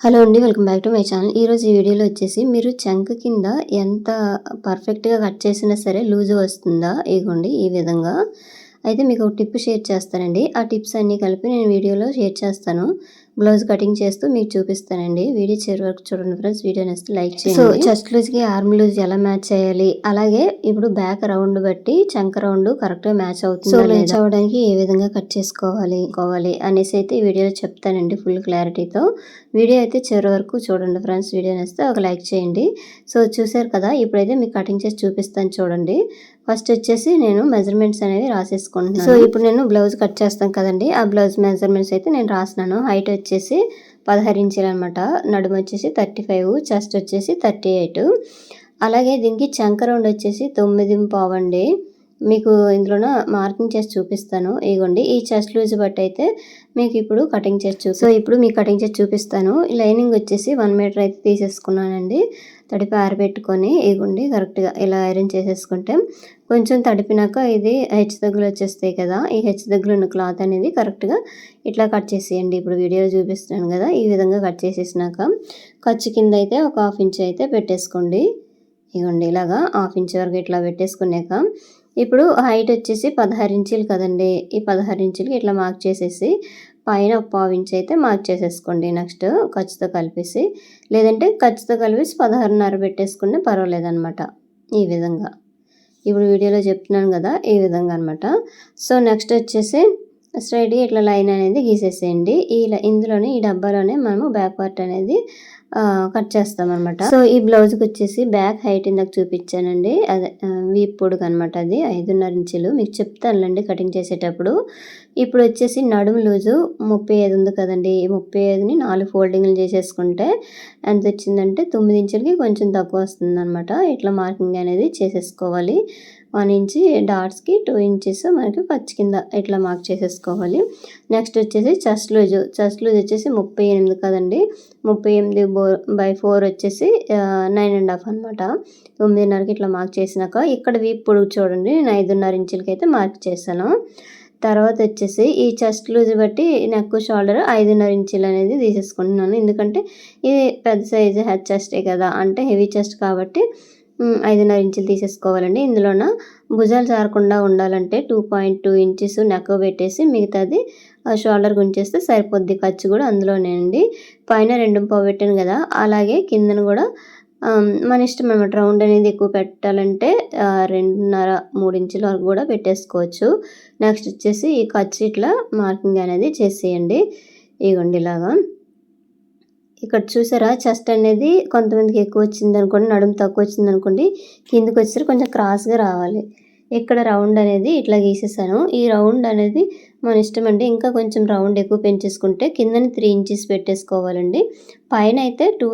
Hello అండి welcome back to my channel. ఈరోజు ఈ వీడియోలో వచ్చేసి మీరు చంక్ కింద ఎంత పర్ఫెక్ట్గా కట్ చేసినా సరే లూజ్ వస్తుందా? ఇగోండి ఈ విధంగా. అయితే మీకు ఒక టిప్ షేర్ చేస్తానండి. ఆ టిప్స్ అన్నీ కలిపి నేను వీడియోలో షేర్ చేస్తాను. బ్లౌజ్ కటింగ్ చేస్తూ మీకు చూపిస్తానండి. వీడియో చివరి వరకు చూడండి ఫ్రెండ్స్. వీడియో నచ్చితే లైక్ చేయండి. సో చెస్ట్ లూజ్కి ఆర్మ్ లూజ్ ఎలా మ్యాచ్ చేయాలి? అలాగే ఇప్పుడు బ్యాక్ రౌండ్ బట్టి చంక రౌండ్ కరెక్ట్గా మ్యాచ్ అవుతుంది సో మ్యాచ్ అవ్వడానికి ఏ విధంగా కట్ చేసుకోవాలి కోవాలి అనేసి అయితే వీడియోలో చెప్తానండి ఫుల్ క్లారిటీతో వీడియో అయితే చివరి వరకు చూడండి ఫ్రెండ్స్. వీడియో నచ్చితే ఒక లైక్ చేయండి. సో చూసారు కదా ఇప్పుడైతే మీకు కటింగ్ చేసి చూపిస్తాను చూడండి. ఫస్ట్ వచ్చేసి నేను మెజర్మెంట్స్ అనేవి రాసేసుకుంటున్నాను. సో ఇప్పుడు నేను బ్లౌజ్ కట్ చేస్తాను కదండి ఆ బ్లౌజ్ మెజర్మెంట్స్ అయితే నేను రాసినాను హైట్ వచ్చేసి పదహారు ఇంచులు అనమాట నడుము వచ్చేసి థర్టీ ఫైవ్ చెస్ట్ వచ్చేసి థర్టీ ఎయిట్. అలాగే దీనికి చంక రౌండ్ వచ్చేసి తొమ్మిది పావండి మీకు ఇందులోన మార్కింగ్ చేసి చూపిస్తాను. ఇగోండి ఈ చెస్ట్ లూజ్ బట్టి అయితే మీకు ఇప్పుడు కటింగ్ చేసి చూ సో ఇప్పుడు మీకు కటింగ్ చేసి చూపిస్తాను. లైనింగ్ వచ్చేసి వన్ మీటర్ అయితే తీసేసుకున్నానండి. తడిపి ఆరబెట్టుకొని ఇగోండి కరెక్ట్గా ఇలా ఐరన్ చేసేసుకుంటే కొంచెం తడిపినాక ఇది హెచ్ వచ్చేస్తాయి కదా ఈ హెచ్ దగ్గర ఉన్న క్లాత్ అనేది కరెక్ట్గా ఇట్లా కట్ చేసేయండి. ఇప్పుడు వీడియోలో చూపిస్తున్నాను కదా ఈ విధంగా కట్ చేసేసినాక ఖర్చు కింద అయితే ఒక హాఫ్ ఇంచ్ అయితే పెట్టేసుకోండి. ఇగోండి ఇలాగా హాఫ్ ఇంచ్ వరకు ఇట్లా పెట్టేసుకున్నాక ఇప్పుడు హైట్ వచ్చేసి పదహారు ఇంచులు కదండి ఈ పదహారు ఇంచులకి ఇట్లా మార్క్ చేసేసి పైన పావించి అయితే మార్క్ చేసేసుకోండి నెక్స్ట్ ఖర్చుతో కలిపేసి లేదంటే ఖర్చుతో కలిపేసి పదహారున్నర పెట్టేసుకుంటే పర్వాలేదనమాట ఈ విధంగా. ఇప్పుడు వీడియోలో చెప్తున్నాను కదా ఈ విధంగా అనమాట సో నెక్స్ట్ వచ్చేసి స్ట్రైట్గా ఇట్లా లైన్ అనేది గీసేసేయండి. ఈ ఇందులోనే ఈ డబ్బాలోనే మనము బ్యాక్ పార్ట్ అనేది కట్ చేస్తామన్నమాట. సో ఈ బ్లౌజ్కి వచ్చేసి బ్యాక్ హైట్ ఇందాక చూపించానండి. అదే వీప్ పొడుగు అనమాట అది ఐదున్నర ఇంచులు. మీకు చెప్తానులేండి కటింగ్ చేసేటప్పుడు. ఇప్పుడు వచ్చేసి నడుము లూజు ముప్పై ఐదు ఉంది కదండి. ఈ ముప్పై ఐదుని నాలుగు ఫోల్డింగ్లు చేసేసుకుంటే ఎంత వచ్చిందంటే తొమ్మిది ఇంచులకి కొంచెం తక్కువ వస్తుంది అనమాట ఇట్లా మార్కింగ్ అనేది చేసేసుకోవాలి. వన్ ఇంచ్ డాట్స్కి టూ ఇంచెస్ మనకి పచ్చి కింద ఇట్లా మార్క్ చేసేసుకోవాలి. నెక్స్ట్ వచ్చేసి చెస్ట్ లూజ్. చెస్ట్ లూజ్ వచ్చేసి ముప్పై ఎనిమిది కదండి. ముప్పై ఎనిమిది బై ఫోర్ వచ్చేసి నైన్ అండ్ హాఫ్ అనమాట తొమ్మిదిన్నరకి ఇట్లా మార్క్ చేసినాక ఇక్కడ వీప్ పొడుగు చూడండి. నేను ఐదున్నర ఇంచులకి అయితే మార్క్ చేశాను. తర్వాత వచ్చేసి ఈ చెస్ట్ లూజ్ బట్టి నెక్ షోల్డర్ ఐదున్నర ఇంచులు అనేది తీసేసుకుంటున్నాను. ఎందుకంటే ఇది పెద్ద సైజు హెడ్ చెస్టే కదా. అంటే హెవీ చెస్ట్ కాబట్టి ఐదున్నర ఇంచులు తీసేసుకోవాలండి. ఇందులోన భుజాలు జారకుండా ఉండాలంటే two point two inches neck పెట్టేసి మిగతాది షోల్డర్ గుంచేస్తే సరిపోద్ది. ఖర్చు కూడా అందులోనే అండి పైన రెండు పావు పెట్టాను కదా అలాగే కిందను కూడా మన ఇష్టం అనమాట. రౌండ్ అనేది ఎక్కువ పెట్టాలంటే రెండున్నర మూడు ఇంచుల వరకు కూడా పెట్టేసుకోవచ్చు. నెక్స్ట్ వచ్చేసి ఈ ఖర్చు ఇట్లా మార్కింగ్ అనేది చేసేయండి. ఇగోండి ఇలాగా. ఇక్కడ చూసారా చెస్ట్ అనేది కొంతమందికి ఎక్కువ వచ్చింది అనుకోండి నడుము తక్కువ వచ్చింది అనుకోండి కిందకి వచ్చేసరికి కొంచెం క్రాస్గా రావాలి. ఇక్కడ రౌండ్ అనేది ఇట్లా గీసేసాను. ఈ రౌండ్ అనేది మన ఇష్టం అండి. ఇంకా కొంచెం రౌండ్ ఎక్కువ పెంచేసుకుంటే కిందని త్రీ ఇంచెస్ పెట్టేసుకోవాలండి. పైన అయితే టూ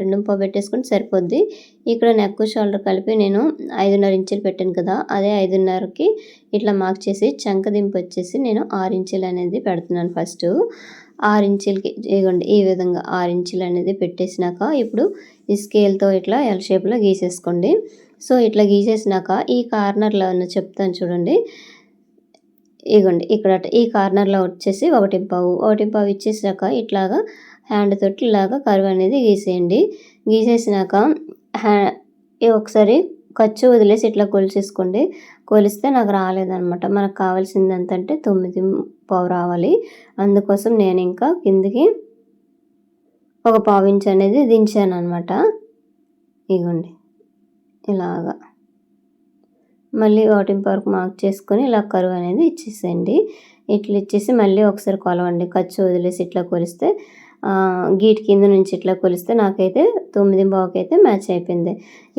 రెండు పావు పెట్టేసుకుంటే సరిపోద్ది. ఇక్కడ నెక్ షోల్డర్ కలిపి నేను ఐదున్నర ఇంచులు పెట్టాను కదా అదే ఐదున్నరకి ఇట్లా మార్క్ చేసి చంక దింపు వచ్చేసి నేను ఆరు ఇంచులు అనేది పెడుతున్నాను ఫస్ట్ ఆరు ఇంచులకి ఇవ్వండి ఈ విధంగా ఆరు ఇంచులు అనేది పెట్టేసినాక ఇప్పుడు ఈ స్కేల్తో ఇట్లా ఎల్ షేప్లో గీసేసుకోండి. సో ఇట్లా గీసేసినాక ఈ కార్నర్లో ఉన్న చెప్తాను చూడండి. ఇగోండి ఇక్కడ ఈ కార్నర్లో వచ్చేసి ఒకటి పావు ఒకటి పావు ఇచ్చేసాక ఇట్లాగా హ్యాండ్ తోటి ఇలాగా కరువు అనేది గీసేయండి. గీసేసినాక హ్యా ఒకసారి ఖర్చు వదిలేసి ఇట్లా కొలిసేసుకోండి. కొలిస్తే నాకు రాలేదనమాట మనకు కావాల్సింది ఎంత అంటే తొమ్మిది పావు రావాలి. అందుకోసం నేను ఇంకా కిందికి ఒక పావు ఇంచ్ అనేది దించాను అనమాట ఇగోండి. ఇలాగా. మళ్ళీ వాటింగ్ వరకు మార్క్ చేసుకొని ఇలా కరువు అనేది ఇచ్చేసేయండి. ఇట్లా ఇచ్చేసి మళ్ళీ ఒకసారి కొలవండి. ఖర్చు వదిలేసి ఇట్లా కొలిస్తే గీట్ కింద నుంచి ఇట్లా కొలిస్తే నాకైతే తొమ్మిది బావుకి అయితే మ్యాచ్ అయిపోయింది.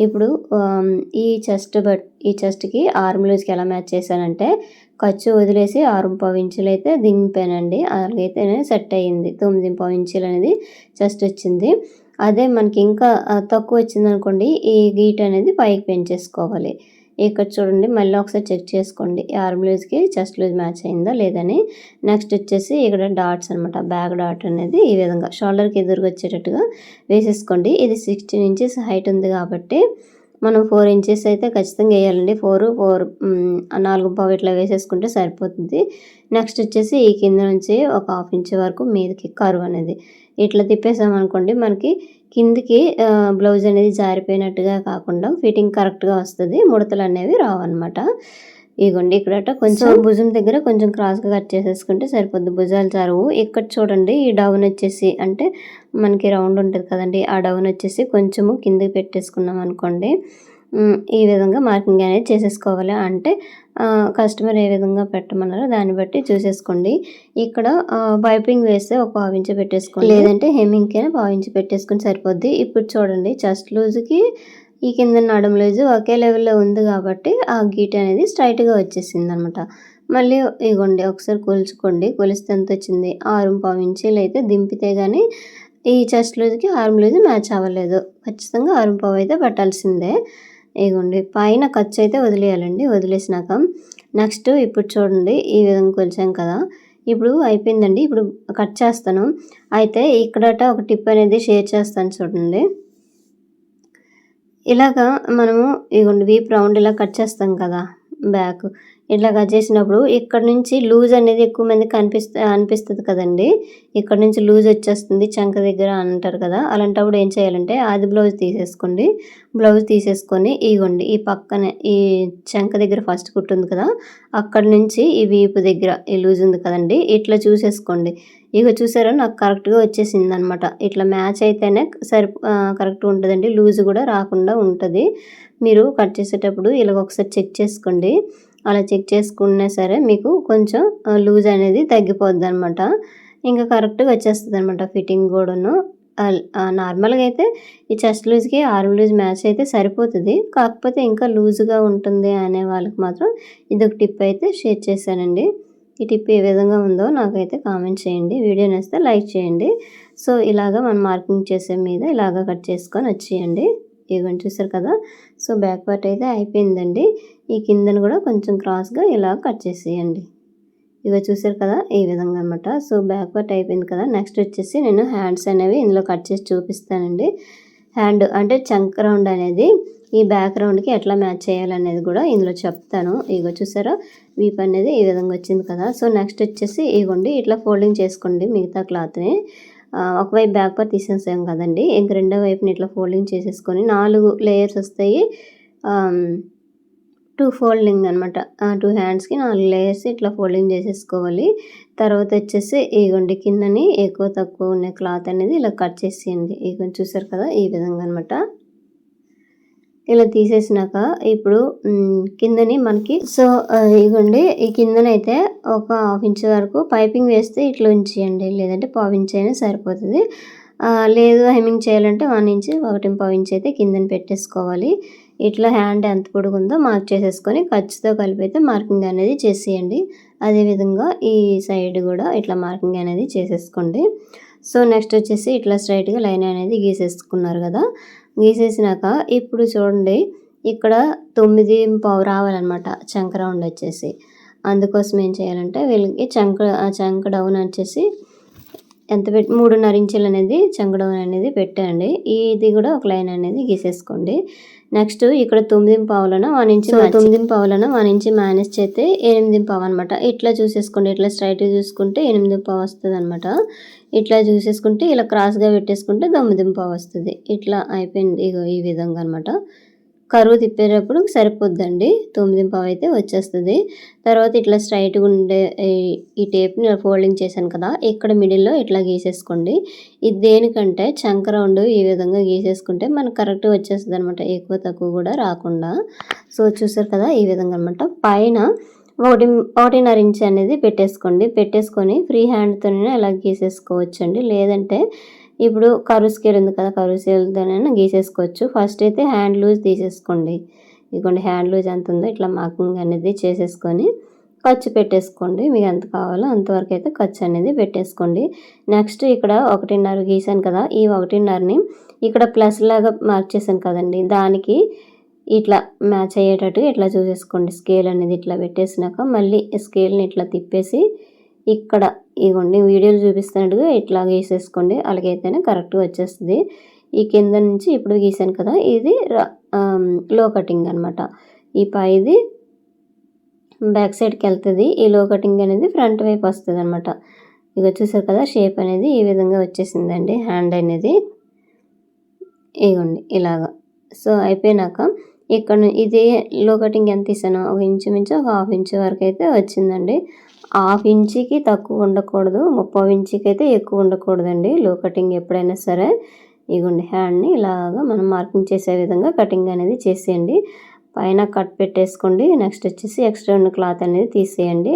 ఇప్పుడు ఈ చెస్ట్ బట్ ఈ చెస్ట్కి ఆర్మ్ లూజ్కి ఎలా మ్యాచ్ చేశానంటే ఖర్చు వదిలేసి ఆరు పావు ఇంచులు అయితే దింపానండి. అలాగైతే సెట్ అయ్యింది. తొమ్మిది పావు ఇంచులు అనేది చెస్ట్ వచ్చింది. అదే మనకి ఇంకా తక్కువ వచ్చింది అనుకోండి ఈ గీట్ అనేది పైకి పెంచేసుకోవాలి. ఇక్కడ చూడండి మళ్ళీ ఒకసారి చెక్ చేసుకోండి. ఆర్మ్ లూజ్కి చెస్ట్ లూజ్ మ్యాచ్ అయిందా లేదని నెక్స్ట్ వచ్చేసి ఇక్కడ డాట్స్ అనమాట బ్యాక్ డాట్ అనేది ఈ విధంగా షోల్డర్కి ఎదురుగా వచ్చేటట్టుగా వేసేసుకోండి. ఇది సిక్స్టీన్ ఇంచెస్ హైట్ ఉంది కాబట్టి మనం ఫోర్ ఇంచెస్ అయితే ఖచ్చితంగా వేయాలండి. ఫోర్ ఫోర్ నాలుగు పావు ఇట్లా వేసేసుకుంటే సరిపోతుంది. నెక్స్ట్ వచ్చేసి ఈ కింద నుంచి ఒక హాఫ్ ఇంచ్ వరకు మీదకి కరువు అనేది. ఇట్లా తిప్పేసామనుకోండి మనకి కిందికి బ్లౌజ్ అనేది జారిపోయినట్టుగా కాకుండా ఫిట్టింగ్ కరెక్ట్గా వస్తుంది. ముడతలు అనేవి రావన్నమాట. ఇగోండి ఇక్కడ కొంచెం భుజం దగ్గర కొంచెం క్రాస్గా కట్ చేసేసుకుంటే సరిపోద్ది. భుజాలు జారువు. ఇక్కడ చూడండి ఈ డౌన్ వచ్చేసి అంటే మనకి రౌండ్ ఉంటుంది కదండి. ఆ డౌన్ వచ్చేసి కొంచెము కిందికి పెట్టేసుకున్నాం అనుకోండి. ఈ విధంగా మార్కింగ్ అనేది చేసేసుకోవాలి. అంటే కస్టమర్ ఏ విధంగా పెట్టమన్నారో దాన్ని బట్టి చూసేసుకోండి. ఇక్కడ పైపింగ్ వేస్తే ఒక పావించి పెట్టేసుకోండి. లేదంటే హెమ్మింగ్కైనా పావించి పెట్టేసుకుని సరిపోద్ది. ఇప్పుడు చూడండి చెస్ట్ లూజ్కి ఈ కింద నడుము లేజు ఒకే లెవెల్లో ఉంది కాబట్టి ఆ గీట అనేది స్ట్రైట్గా వచ్చేసింది అనమాట మళ్ళీ ఇగోండి ఒకసారి కొలుచుకోండి. కొలిస్తే ఎంత వచ్చింది? ఆరు పావు ఇంచీలు అయితే దింపితే కానీ ఈ చెస్ట్ లూజ్కి ఆర్మ్ లూజ్ మ్యాచ్ అవ్వలేదు. ఖచ్చితంగా ఆరు పావు అయితే పెట్టాల్సిందే. ఇగోండి పైన ఖర్చు అయితే వదిలేయాలండి. వదిలేసినాక నెక్స్ట్ ఇప్పుడు చూడండి ఈ విధంగా కొలిచాం కదా. ఇప్పుడు అయిపోయిందండి. ఇప్పుడు కట్ చేస్తాను. అయితే ఇక్కడట ఒక టిప్ అనేది షేర్ చేస్తాను చూడండి. ఇలాగా మనము ఇగోండి వీప్ రౌండ్ ఇలా కట్ చేస్తాం కదా. బ్యాక్. ఇట్లా కట్ చేసినప్పుడు ఇక్కడ నుంచి లూజ్ అనేది ఎక్కువ మంది కనిపిస్తా అనిపిస్తుంది కదండి. ఇక్కడ నుంచి లూజ్ వచ్చేస్తుంది చంక దగ్గర అంటారు కదా. అలాంటప్పుడు ఏం చేయాలంటే అది బ్లౌజ్ తీసేసుకోండి. బ్లౌజ్ తీసేసుకొని ఇగోండి ఈ పక్కనే ఈ చంక దగ్గర ఫస్ట్ కుట్టుంది కదా అక్కడ నుంచి ఈ వీపు దగ్గర ఈ లూజ్ ఉంది కదండి ఇట్లా చూసేసుకోండి. ఇక చూసారా నాకు కరెక్ట్గా వచ్చేసింది అనమాట ఇట్లా మ్యాచ్ అయితేనే సరి కరెక్ట్గా ఉంటుందండి. లూజ్ కూడా రాకుండా ఉంటుంది. మీరు కట్ చేసేటప్పుడు ఇలాగ ఒకసారి చెక్ చేసుకోండి. అలా చెక్ చేసుకున్నా సరే మీకు కొంచెం లూజ్ అనేది తగ్గిపోద్ది అనమాట ఇంకా కరెక్ట్గా వచ్చేస్తుంది అనమాట ఫిట్టింగ్ కూడాను. నార్మల్గా అయితే ఈ చెస్ట్ లూజ్కి ఆర్మ్ లూజ్ మ్యాచ్ అయితే సరిపోతుంది. కాకపోతే ఇంకా లూజ్గా ఉంటుంది అనే వాళ్ళకి మాత్రం ఇది ఒక టిప్ అయితే షేర్ చేశానండి. ఈ టిప్ ఏ విధంగా ఉందో నాకైతే కామెంట్ చేయండి. వీడియో నేస్తే లైక్ చేయండి. సో ఇలాగా మనం మార్కింగ్ చేసే మీద ఇలాగా కట్ చేసుకొని వచ్చేయండి. ఇదిగోండి చూసారు కదా? సో బ్యాక్ పార్ట్ అయితే అయిపోయిందండి. ఈ కిందను కూడా కొంచెం క్రాస్గా ఇలా కట్ చేసేయండి. ఇగో చూసారు కదా? ఈ విధంగా అనమాట సో బ్యాక్ పార్ట్ అయిపోయింది కదా? నెక్స్ట్ వచ్చేసి నేను హ్యాండ్స్ అనేవి ఇందులో కట్ చేసి చూపిస్తానండి. హ్యాండ్ అంటే చంక్ రౌండ్ అనేది ఈ బ్యాక్ రౌండ్కి ఎట్లా మ్యాచ్ చేయాలనేది కూడా ఇందులో చెప్తాను. ఇగో చూసారా? వీప్ అనేది ఈ విధంగా వచ్చింది కదా? సో నెక్స్ట్ వచ్చేసి ఇగోండి ఇట్లా ఫోల్డింగ్ చేసుకోండి మిగతా క్లాత్ని. ఒకవైపు బ్యాక్ పార్ట్ తీసేసాం కదండి. ఇంక రెండో వైపుని ఇట్లా ఫోల్డింగ్ చేసేసుకొని నాలుగు లేయర్స్ వస్తాయి. టూ ఫోల్డింగ్ అనమాట టూ హ్యాండ్స్కి నాలుగు లేయర్స్ ఇట్లా ఫోల్డింగ్ చేసేసుకోవాలి. తర్వాత వచ్చేసి ఇగోండి కిందని ఎక్కువ తక్కువ ఉన్న క్లాత్ అనేది ఇలా కట్ చేసేయండి. ఇగో చూసారు కదా? ఈ విధంగా అనమాట ఇలా తీసేసినాక ఇప్పుడు కిందని మనకి సో ఇగోండి ఈ కిందనైతే ఒక హాఫ్ ఇంచ్ వరకు పైపింగ్ వేస్తే ఇట్లా ఉంచేయండి. లేదంటే పావు ఇంచ్ అయినా సరిపోతుంది. లేదు హెమ్మింగ్ చేయాలంటే వన్ ఇంచ్ ఒకటి పావు ఇంచ్ అయితే కిందని పెట్టేసుకోవాలి. ఇట్లా హ్యాండ్ ఎంత పొడుగుందో మార్క్ చేసేసుకొని ఖర్చుతో కలిపి అయితే మార్కింగ్ అనేది చేసేయండి. అదేవిధంగా ఈ సైడ్ కూడా ఇట్లా మార్కింగ్ అనేది చేసేసుకోండి. సో నెక్స్ట్ వచ్చేసి ఇట్లా స్ట్రైట్గా లైన్ అనేది గీసేసుకున్నారు కదా. గీసేసినాక ఇప్పుడు చూడండి ఇక్కడ తొమ్మిది పావు రావాలన్నమాట చంక రౌండ్ వచ్చేసి. అందుకోసం ఏం చేయాలంటే వీళ్ళకి చంక చంక డౌన్ వచ్చేసి ఎంత పెట్టి మూడున్నర ఇంచులు అనేది చంక డౌన్ అనేది పెట్టండి. ఇది కూడా ఒక లైన్ అనేది గీసేసుకోండి. నెక్స్ట్ ఇక్కడ తొమ్మిది పావులను వన్ ఇంచ్ తొమ్మిది పావులను వన్ ఇంచ్ మేనేజ్ చేస్తే ఎనిమిది పావు అనమాట ఇట్లా చూసేసుకోండి. ఇట్లా స్ట్రైట్గా చూసుకుంటే ఎనిమిది పావు వస్తుంది అనమాట ఇట్లా చూసేసుకుంటే ఇలా క్రాస్గా పెట్టేసుకుంటే తొమ్మిది పావు వస్తుంది. ఇట్లా అయిపోయింది ఈ విధంగా అనమాట కరువు తిప్పేటప్పుడు సరిపోద్దండి. తొమ్మిది పావు అయితే వచ్చేస్తుంది. తర్వాత ఇట్లా స్ట్రైట్గా ఉండే ఈ టేప్ని ఫోల్డింగ్ చేశాను కదా ఇక్కడ మిడిల్లో ఇట్లా గీసేసుకోండి. ఇది దేనికంటే చంక రౌండ్ ఈ విధంగా గీసేసుకుంటే మనకు కరెక్ట్గా వచ్చేస్తుంది అనమాట ఎక్కువ తక్కువ కూడా రాకుండా. సో చూసారు కదా ఈ విధంగా అనమాట పైన ఒకటి ఒకటిన్నర ఇంచ్ అనేది పెట్టేసుకోండి. పెట్టేసుకొని ఫ్రీ హ్యాండ్తోనే అలా గీసేసుకోవచ్చండి. లేదంటే ఇప్పుడు కరువు స్కేల్ ఉంది కదా కరువు స్కేల్తోనైనా గీసేసుకోవచ్చు. ఫస్ట్ అయితే హ్యాండ్ లూజ్ తీసేసుకోండి. ఇదిగోండి హ్యాండ్ లూజ్ ఎంత ఉందో ఇట్లా మార్కింగ్ అనేది చేసేసుకొని ఖర్చు పెట్టేసుకోండి. మీకు ఎంత కావాలో అంతవరకు అయితే ఖర్చు అనేది పెట్టేసుకోండి. నెక్స్ట్ ఇక్కడ ఒకటిన్నర గీసాను కదా ఈ ఒకటిన్నరని ఇక్కడ ప్లస్ లాగా మార్క్ చేశాను కదండి. దానికి ఇట్లా మ్యాచ్ అయ్యేటట్టు ఇట్లా చూసేసుకోండి. స్కేల్ అనేది ఇట్లా పెట్టేసినాక మళ్ళీ స్కేల్ని ఇట్లా తిప్పేసి ఇక్కడ ఇగోండి వీడియోలు చూపిస్తున్నట్టుగా ఇట్లా గీసేసుకోండి. అలాగైతేనే కరెక్ట్గా వచ్చేస్తుంది. ఈ కింద నుంచి ఇప్పుడు గీసాను కదా ఇది లో కటింగ్ అనమాట ఈ పైది బ్యాక్ సైడ్కి వెళ్తుంది. ఈ లో కటింగ్ అనేది ఫ్రంట్ వైపు వస్తుంది అనమాట ఇక చూసారు కదా షేప్ అనేది ఈ విధంగా వచ్చేసిందండి హ్యాండ్ అనేది. ఇగోండి ఇలాగా. సో అయిపోయినాక ఇక్కడ ఇది లో కటింగ్ ఎంత ఇస్తాను ఒక ఇంచుమించు ఒక హాఫ్ ఇంచ్ వరకు అయితే వచ్చిందండి. హాఫ్ ఇంచుకి తక్కువ ఉండకూడదు ముప్పై ఇంచుకి అయితే ఎక్కువ ఉండకూడదండి. లో కటింగ్ ఎప్పుడైనా సరే ఇగుండి హ్యాండ్ని ఇలాగా మనం మార్కింగ్ చేసే విధంగా కటింగ్ అనేది చేసేయండి. పైన కట్ పెట్టేసుకోండి నెక్స్ట్ వచ్చేసి ఎక్స్ట్రా ఉన్న క్లాత్ అనేది తీసేయండి.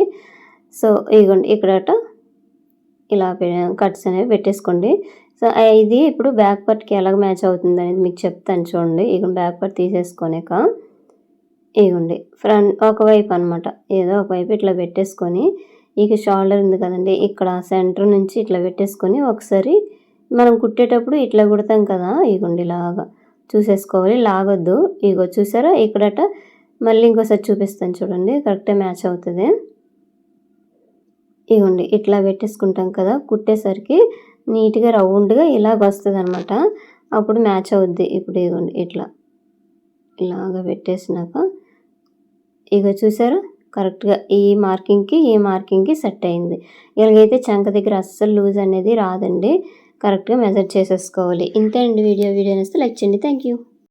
సో ఇగోండి ఇక్కడట ఇలా కట్స్ అనేవి పెట్టేసుకోండి. సో ఇది ఇప్పుడు బ్యాక్ పార్ట్కి ఎలాగ మ్యాచ్ అవుతుంది అనేది మీకు చెప్తాను చూడండి. ఇక బ్యాక్ పార్ట్ తీసేసుకొనిక ఇగోండి ఫ్రంట్ ఒకవైపు అనమాట ఏదో ఒకవైపు ఇట్లా పెట్టేసుకొని ఇక షోల్డర్ ఉంది కదండి ఇక్కడ సెంటర్ నుంచి ఇట్లా పెట్టేసుకొని ఒకసారి మనం కుట్టేటప్పుడు ఇట్లా కుడతాం కదా ఇగోండి ఇలాగా చూసేసుకోవాలి లాగొద్దు. ఇగో చూసారా ఇక్కడట మళ్ళీ ఇంకోసారి చూపిస్తాను చూడండి కరెక్టే మ్యాచ్ అవుతుంది. ఇగోండి ఇట్లా పెట్టేసుకుంటాం కదా కుట్టేసరికి నీట్గా రౌండ్గా ఇలాగ వస్తుంది అనమాట అప్పుడు మ్యాచ్ అవుద్ది ఇప్పుడు ఇగోండి ఇట్లా. ఇలాగ పెట్టేసినాక ఇగో చూసారు కరెక్ట్గా ఈ మార్కింగ్కి ఈ మార్కింగ్కి సెట్ అయింది. ఇలాగైతే చంక దగ్గర అస్సలు లూజ్ అనేది రాదండి. కరెక్ట్గా మెజర్ చేసేసుకోవాలి. ఇంతే అండి వీడియో. వీడియో నేస్తే లైక్ చేయండి. Thank you